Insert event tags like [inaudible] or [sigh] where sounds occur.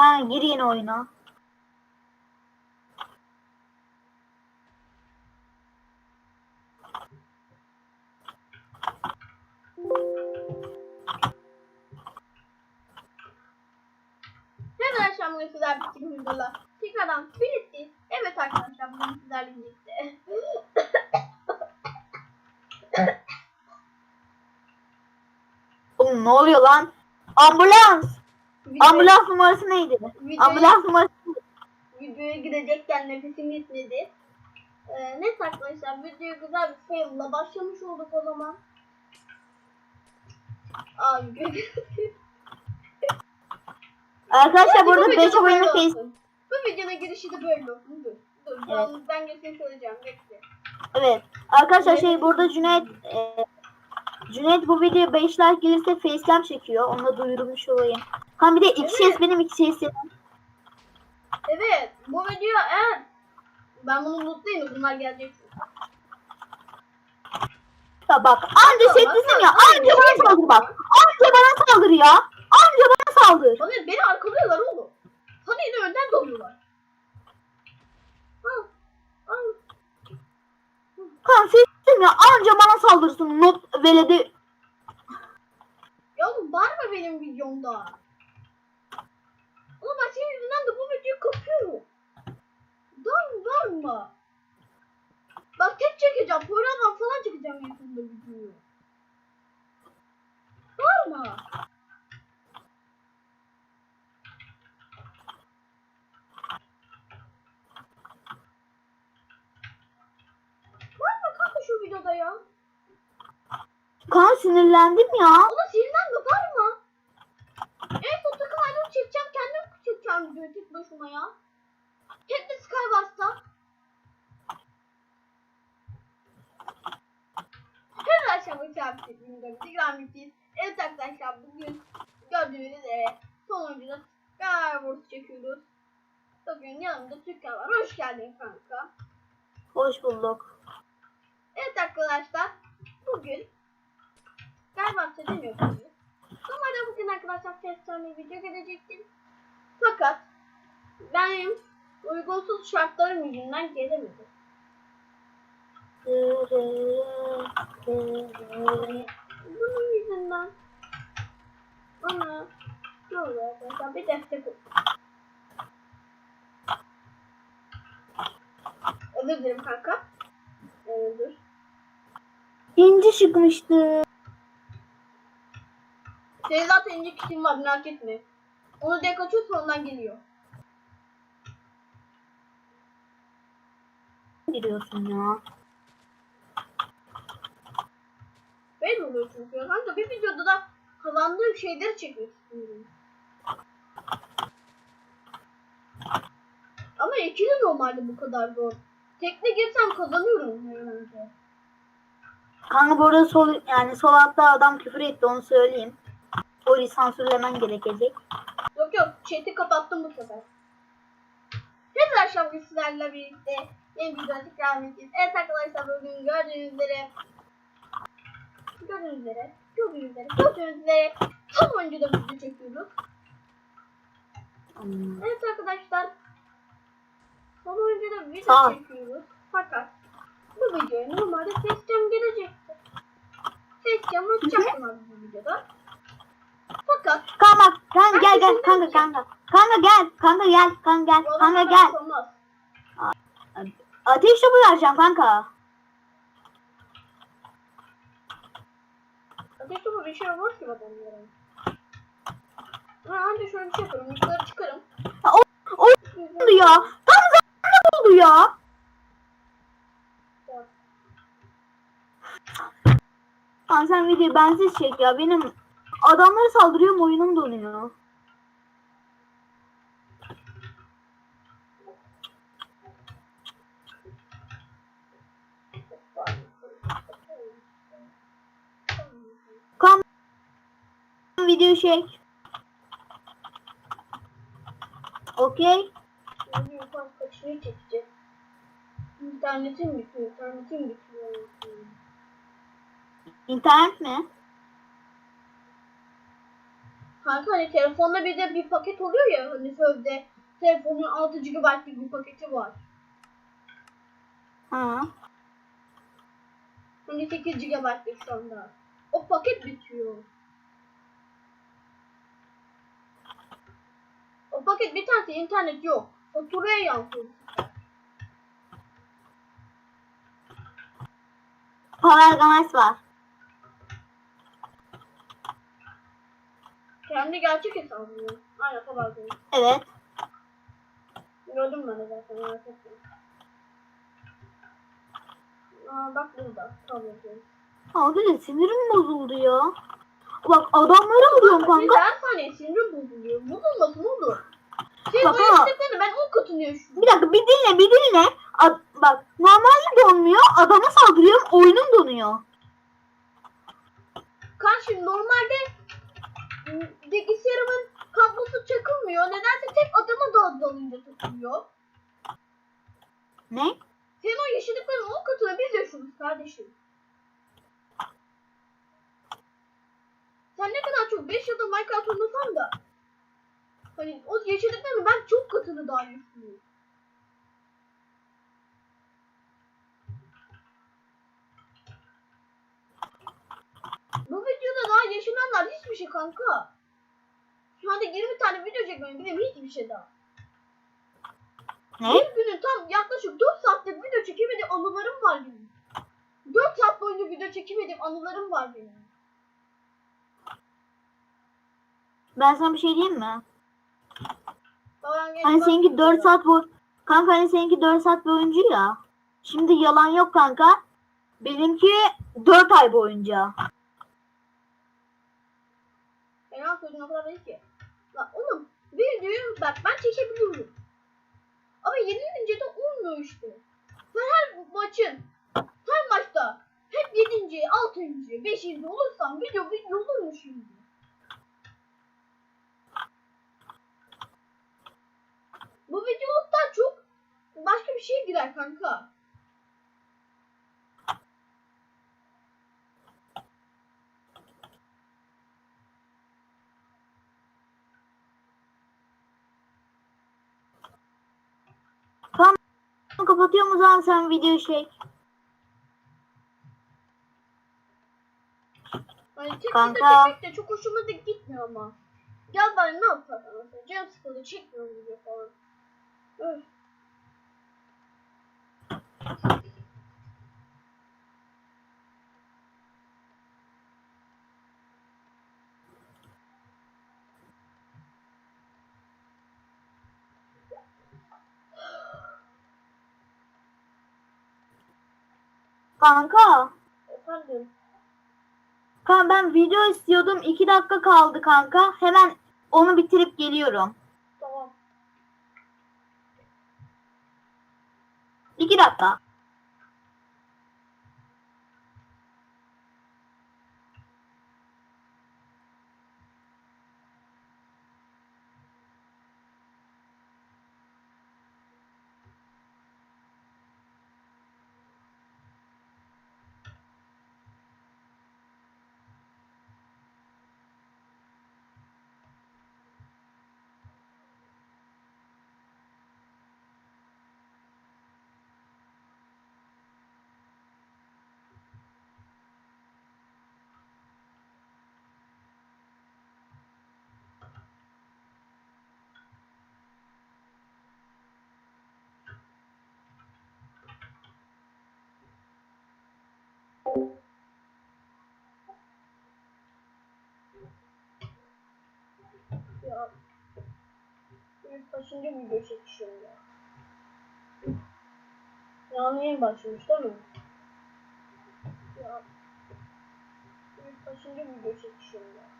Kanka gir yeni oyuna. Evet arkadaşlar bugün sizler birlikte videoda tekrardan birlikteyiz. Evet arkadaşlar bugün sizlerle birlikte. Oğlum ne oluyor lan? Ambulans! Ambulans numarası neydi? Videoyu- Ambulans numarası Videoya gidecekken nefesim yetmedi. Ee, neyse arkadaşlar videoya güzel bir fail'la başlamış olduk o zaman. Aa, [laughs] Arkadaşlar burada Bu 5 videoda oyunu böyle face... Bu videonun girişi de böyle olsun. Dur. Dur. Evet. Ben geçen söyleyeceğim. Bekle. Evet. Arkadaşlar şey burada Cüneyt e, Cüneyt bu video 5 like gelirse facecam çekiyor. Onu da duyurmuş olayım. Kan bir de iki ses benim iki ses senin. Evet. Bu video eğer ben bunu mutluyum. Bunlar gelecek. Ya bak anca Tamam, setlisin ya. Anca bana saldır bak. Anca bana saldır ya. Anca bana saldır. Bana beni arkalıyorlar oğlum. Sana yine önden doluyorlar. Al. Setlisin ya. Anca bana saldırsın. Not veledi. Ya oğlum bağırma benim videomda. Oğlum ben senin yüzünden de bu videoyu kapıyorum. Bağırma bağırma. Bak tek çekeceğim. Programdan falan çekeceğim yakında videoyu. Bağırma. Bağırma videoda ya. Kan sinirlendim ya. Ona sinirlenme bağırma. En son takım ayrımı çekeceğim kendim çekeceğim videoyu tek başıma ya. Tek de. Evet arkadaşlar bu çarpı çekiminde Instagram bittiyiz. Evet arkadaşlar bugün gördüğünüz üzere sonuncuda Skywars çekiyoruz. Bugün yanımda Türkan var. Hoş geldin kanka. Hoş bulduk. Evet arkadaşlar bugün galiba söylemiyorum. Normalde bugün arkadaşlar tane video gelecektim. Fakat benim uygunsuz şartlarım yüzünden gelemedim. Bunun yüzünden bana ne oluyor arkadaşlar bir destek olun. Özür dilerim kanka. Ee, dur. İnci çıkmıştı. Senin zaten ince kişinin var merak etme. Onu dek açıyorsa ondan geliyor. Giriyorsun ya. Böyle oluyor çünkü. Kanka bir videoda da kazandığım şeyleri çekmek istiyorum. Ama ikili normalde bu kadar zor. Tekne girsem kazanıyorum herhalde. Kanka burada sol yani sol altta adam küfür etti onu söyleyeyim. Orayı sansürlemen gerekecek. Yok yok chat'i kapattım bu sefer. Evet arkadaşlar bugün sizlerle birlikte bir video tekrar. Evet arkadaşlar bugün gördüğünüz üzere gördüğünüz üzere gördüğünüz üzere gördüğünüz üzere tam oyuncuda video çekiyoruz. Hmm. Evet arkadaşlar son oyuncuda video Sağ ol. çekiyoruz. Fakat bu videoya normalde facecam gelecekti. Facecam açacaktım abi bu videoda. Fakat Kanka kanka gel gel kanka kanka. Kanka gel kanka gel kanka gel kanka gel. Ateş topu vereceğim kanka. Ateş topu bir şey olmaz ki adamlara. Ben anca şöyle bir şey yaparım. Yukarı çıkarım. O oldu ya. Tam zamanında oldu ya. Lan sen videoyu bensiz çek ya. Benim adamlara saldırıyorum oyunum donuyor. Kan video çek. Okey. Şimdi yukarı kaçmayı çekeceğiz. İnternetim bitiyor. İnternetim bitiyor. İnternet mi? Kanka hani telefonda bir de bir paket oluyor ya hani sözde telefonun 6 GB'lık bir paketi var. Ha. Hani 8 GB'lık şu anda. O paket bitiyor. O paket biterse internet yok. Faturaya yansıyor. Power Games var. Kendi gerçek hesabı. Aynen kabardım. Evet. Gördüm ben de zaten merak etme. Aa bak burada. Abi sinirim bozuldu ya. Bak adamları vuruyorum kanka. Sen saniye sinirim bozuluyor. Bozulmasın olur. Senin Bak o ama- isteklerini ben 10 katını yaşıyorum. Bir dakika bir dinle bir dinle. Ad- bak normalde donmuyor. Adama saldırıyorum oyunum donuyor. Kan şimdi normalde bilgisayarımın kablosu çakılmıyor. Nedense tek adama da dalınca takılıyor. Ne? Senin o yaşadıkların 10 katını biz yaşıyoruz kardeşim. Sen ne kadar çok 5 yılda Minecraft oynasan da hani o yaşadıklarını ben çok katını daha yaşıyorum. Bu videoda daha yaşananlar hiçbir şey kanka. Şu anda 20 tane video çekmem benim hiçbir şey daha. Ne? Bir günün tam yaklaşık 4 saatte video çekemediğim anılarım var benim. 4 saat boyunca video çekemediğim anılarım var benim. Ben sana bir şey diyeyim mi? Hani seninki bakmıyor 4 ya. saat bu kanka hani seninki 4 saat boyunca ya. Şimdi yalan yok kanka. Benimki 4 ay boyunca. Fena sözün o kadar değil ki. Lan oğlum videoyu bak ben çekebiliyorum. Ama yenilince de olmuyor işte. Sen her maçın, her maçta hep 7. 6. 5. olursan video video olur mu şimdi? Bu videoluktan çok başka bir şey girer kanka. Kapatıyorum o zaman sen video şey. Tek Kanka. Çekmek de çok hoşuma da gitmiyor ama. Gel bari ne yapalım mesela. Canım sıkıldı çekmiyorum video falan. Öf. Kanka. Efendim. Kanka ben video istiyordum. 2 dakika kaldı kanka. Hemen onu bitirip geliyorum. Tamam. 2 dakika. Kaçıncı video çekişiyorum ya? Yanlı yayın başlamış değil mi? Ya. Kaçıncı video çekişiyorum ya?